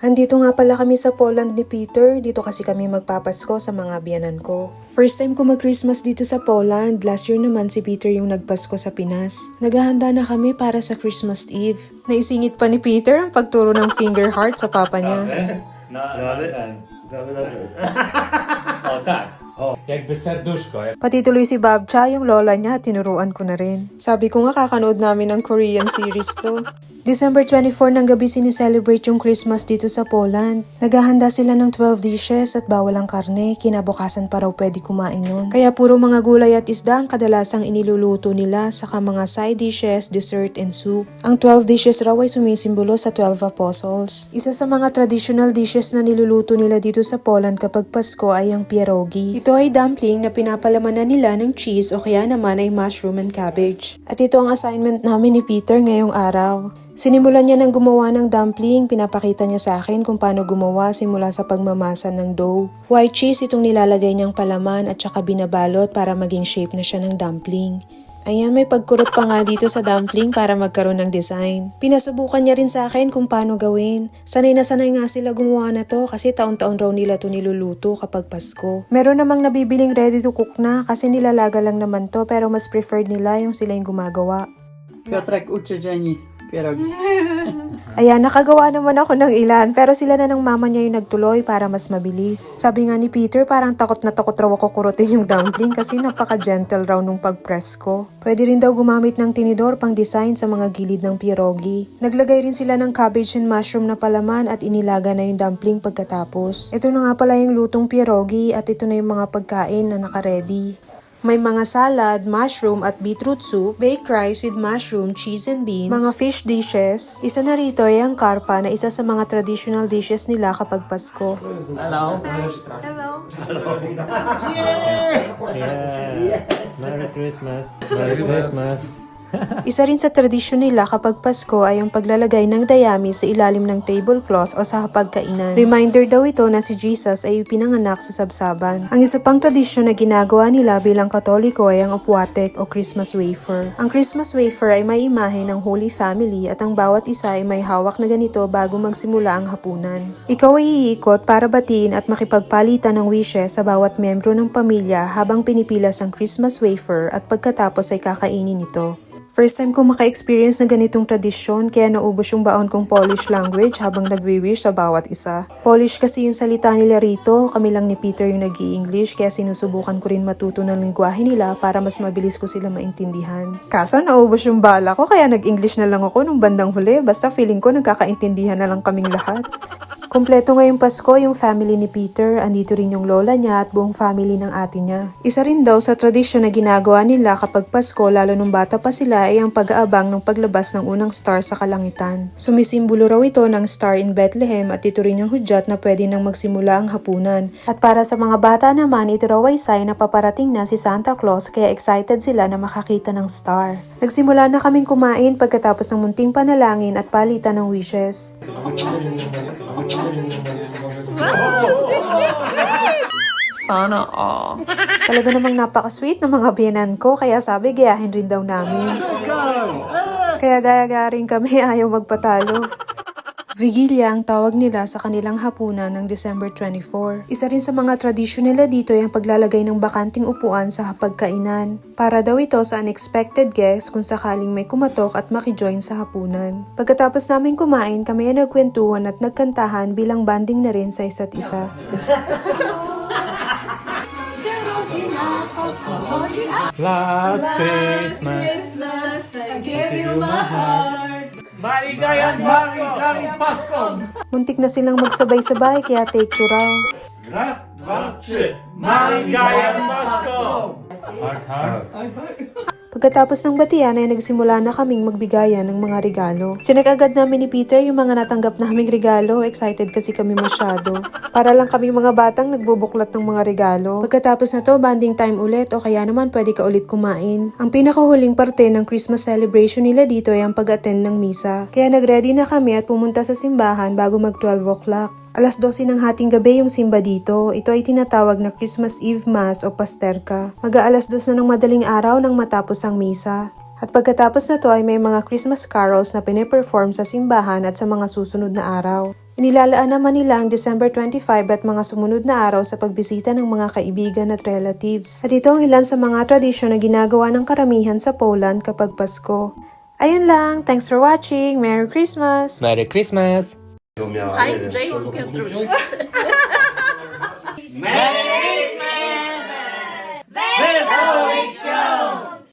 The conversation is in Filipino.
Andito nga pala kami sa Poland ni Peter. Dito kasi kami magpapasko sa mga biyanan ko. First time ko mag-Christmas dito sa Poland. Last year naman si Peter yung nagpasko sa Pinas. Naghahanda na kami para sa Christmas Eve. Naisingit pa ni Peter ang pagturo ng finger heart sa papa niya. Na, na, na o tak. O. Jakby serduszko. jak- Pati tuloy si Babcha, yung lola niya, tinuruan ko na rin. Sabi ko nga kakanood namin ng Korean series to. December 24 ng gabi sinicelebrate yung Christmas dito sa Poland. Naghahanda sila ng 12 dishes at bawal ang karne, kinabukasan pa raw pwede kumain nun. Kaya puro mga gulay at isda ang kadalasang iniluluto nila, saka mga side dishes, dessert, and soup. Ang 12 dishes raw ay sumisimbolo sa 12 apostles. Isa sa mga traditional dishes na niluluto nila dito sa Poland kapag Pasko ay ang pierogi. Ito ay dumpling na pinapalamanan nila ng cheese o kaya naman ay mushroom and cabbage. At ito ang assignment namin ni Peter ngayong araw. Sinimulan niya ng gumawa ng dumpling, pinapakita niya sa akin kung paano gumawa simula sa pagmamasa ng dough. White cheese itong nilalagay niyang palaman at saka binabalot para maging shape na siya ng dumpling. Ayan, may pagkurot pa nga dito sa dumpling para magkaroon ng design. Pinasubukan niya rin sa akin kung paano gawin. Sanay na sanay nga sila gumawa na to kasi taon-taon raw nila to niluluto kapag Pasko. Meron namang nabibiling ready to cook na kasi nilalaga lang naman to pero mas preferred nila yung sila yung gumagawa. Piotrek uczy Jenny pierogi. Ayan, nakagawa naman ako ng ilan pero sila na ng mama niya yung nagtuloy para mas mabilis. Sabi nga ni Peter parang takot na takot raw ako kurutin yung dumpling kasi napaka-gentle raw nung pag-press ko. Pwede rin daw gumamit ng tinidor pang design sa mga gilid ng pierogi. Naglagay rin sila ng cabbage and mushroom na palaman at inilaga na yung dumpling pagkatapos. Ito na nga pala yung lutong pierogi at ito na yung mga pagkain na nakaready. May mga salad, mushroom at beetroot soup, baked rice with mushroom, cheese and beans, mga fish dishes. Isa na rito ay ang karpa na isa sa mga traditional dishes nila kapag Pasko. Hello. Yeah. Merry Christmas. Merry Christmas. Isa rin sa tradisyon nila kapag Pasko ay ang paglalagay ng dayami sa ilalim ng tablecloth o sa hapagkainan. Reminder daw ito na si Jesus ay pinanganak sa sabsaban. Ang isa pang tradisyon na ginagawa nila bilang katoliko ay ang opwatek o Christmas wafer. Ang Christmas wafer ay may imahe ng Holy Family at ang bawat isa ay may hawak na ganito bago magsimula ang hapunan. Ikaw ay iikot para batiin at makipagpalitan ng wishes sa bawat membro ng pamilya habang pinipilas ang Christmas wafer at pagkatapos ay kakainin ito. First time ko maka-experience ng ganitong tradisyon kaya naubos yung baon kong Polish language habang nagwi-wish sa bawat isa. Polish kasi yung salita nila rito, kami lang ni Peter yung nag english kaya sinusubukan ko rin matuto ng lingwahe nila para mas mabilis ko sila maintindihan. Kaso naubos yung bala ko kaya nag-English na lang ako nung bandang huli basta feeling ko nagkakaintindihan na lang kaming lahat. Kompleto ngayong Pasko yung family ni Peter, andito rin yung lola niya at buong family ng ate niya. Isa rin daw sa tradisyon na ginagawa nila kapag Pasko lalo nung bata pa sila ay ang pag-aabang ng paglabas ng unang star sa kalangitan. Sumisimbolo raw ito ng star in Bethlehem at ito rin yung hudyat na pwede nang magsimula ang hapunan. At para sa mga bata naman, ito raw ay sign na paparating na si Santa Claus kaya excited sila na makakita ng star. Nagsimula na kaming kumain pagkatapos ng munting panalangin at palitan ng wishes. Sana all. Talaga namang napaka-sweet ng mga biyanan ko, kaya sabi gayahin rin daw namin. Kaya gaya-gaya rin kami, ayaw magpatalo. Vigilia ang tawag nila sa kanilang hapunan ng December 24. Isa rin sa mga tradisyon nila dito ay ang paglalagay ng bakanting upuan sa hapagkainan. Para daw ito sa unexpected guests kung sakaling may kumatok at makijoin sa hapunan. Pagkatapos namin kumain, kami ay nagkwentuhan at nagkantahan bilang banding na rin sa isa't isa. Last Christmas. I gave you my heart. Maligayang Pasko! Muntik na silang magsabay-sabay kaya take two raw. Raz, dwa, Trzy. Maligayang Pasko! Heart, heart. Pagkatapos ng batian ay nagsimula na kaming magbigayan ng mga regalo. Chinek agad namin ni Peter yung mga natanggap naming regalo. Excited kasi kami masyado. Para lang kami mga batang nagbubuklat ng mga regalo. Pagkatapos na to, banding time ulit o kaya naman pwede ka ulit kumain. Ang pinakahuling parte ng Christmas celebration nila dito ay ang pag-attend ng misa. Kaya nagready na kami at pumunta sa simbahan bago mag 12 o'clock. Alas 12 ng hating gabi yung simba dito. Ito ay tinatawag na Christmas Eve Mass o Pasterka. Mag-aalas 2 na ng madaling araw nang matapos ang misa. At pagkatapos na to ay may mga Christmas carols na piniperform sa simbahan at sa mga susunod na araw. Inilalaan naman nila ang December 25 at mga sumunod na araw sa pagbisita ng mga kaibigan at relatives. At ito ang ilan sa mga tradisyon na ginagawa ng karamihan sa Poland kapag Pasko. Ayun lang, thanks for watching, Merry Christmas! Merry Christmas! Miała, High J. Piotrusz.